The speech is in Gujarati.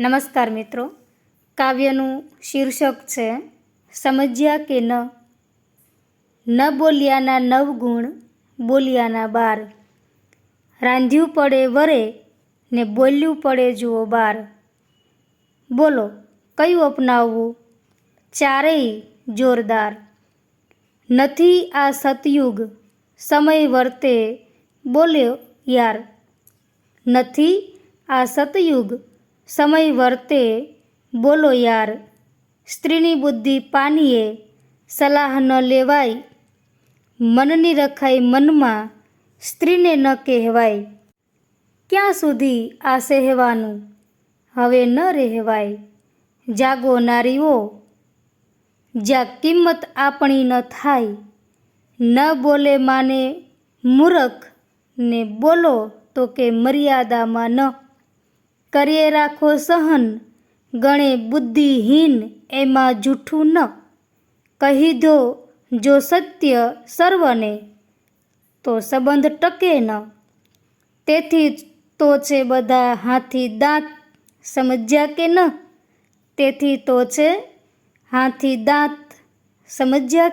નમસ્કાર મિત્રો. કાવ્યનું શીર્ષક છે, સમજ્યા કે ન? ન બોલ્યાના નવ ગુણ, બોલ્યાના બાર. રાંધ્યું પડે વરે ને બોલ્યું પડે જુઓ બાર. બોલો, કયું અપનાવવું? ચારેય જોરદાર. નથી આ સતયુગ, સમય વર્તે બોલ્યો યાર. નથી આ સતયુગ સમય વર્તે, બોલો યાર, સ્ત્રીની બુદ્ધિ પાનીએ સલાહ ન લેવાય, મનની રખાઈ મનમાં સ્ત્રીને ન કહેવાય. ક્યાં સુધી આ સહેવાનું? હવે ન રહેવાય. જાગો નારીઓ, જ્યાં કિંમત આપણી ન થાય, ન બોલે માને મૂરખ ને બોલો તો કે મર્યાદામાં ન કરીએ રાખો સહન. ગણે બુદ્ધિહીન એમાં જૂઠું ન. કહી દો, જો સત્ય સર્વને, તો સંબંધ ટકે ન. તેથી તો છે બધા હાથી દાંત, સમજ્યા કે ન? તેથી તો છે હાથી દાંત, સમજ્યા